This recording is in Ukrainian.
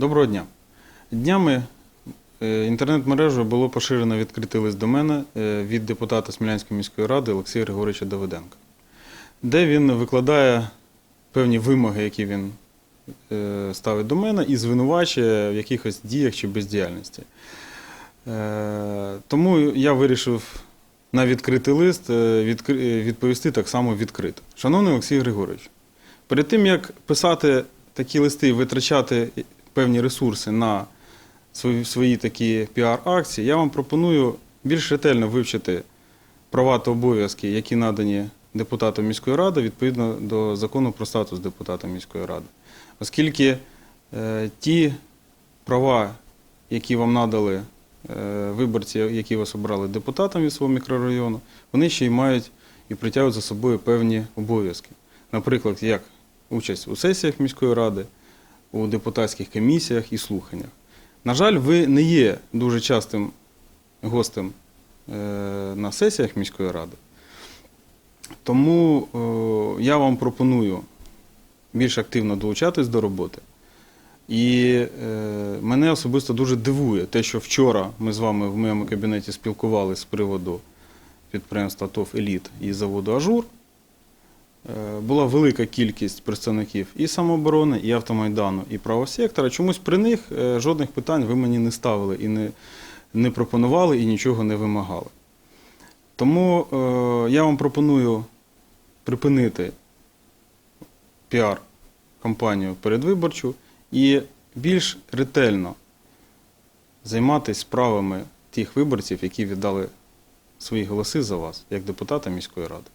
Доброго дня. Днями е, інтернет-мережею було поширено відкритий лист до мене е, від депутата Смілянської міської ради Олексія Григоровича Давиденка, де він викладає певні вимоги, які він е, ставить до мене, і звинувачує в якихось діях чи бездіяльності. Тому я вирішив на відкритий лист відповісти так само відкрито. Шановний Олексій Григорович, перед тим як писати такі листи і витрачати певні ресурси на свої, свої такі піар-акції, я вам пропоную більш ретельно вивчити права та обов'язки, які надані депутатам міської ради відповідно до закону про статус депутата міської ради. Оскільки е, ті права, які вам надали е, виборці, які вас обрали депутатом від свого мікрорайону, вони ще й мають і притягують за собою певні обов'язки. Наприклад, як участь у сесіях міської ради, у депутатських комісіях і слуханнях. На жаль, ви не є дуже частим гостем е, на сесіях міської ради. Тому е, я вам пропоную більш активно долучатись до роботи. І е, мене особисто дуже дивує те, що вчора ми з вами в моєму кабінеті спілкувалися з приводу підприємства ТОВ Еліт і заводу Ажур. Е, Була велика кількість представників і самооборони, і автомайдану, і правого сектора. Чомусь при них е, жодних питань ви мені не ставили і не, не пропонували, і нічого не вимагали. Тому е, я вам пропоную припинити піар-кампанію передвиборчу і більш ретельно займатися справами тих виборців, які віддали свої голоси за вас як депутата міської ради.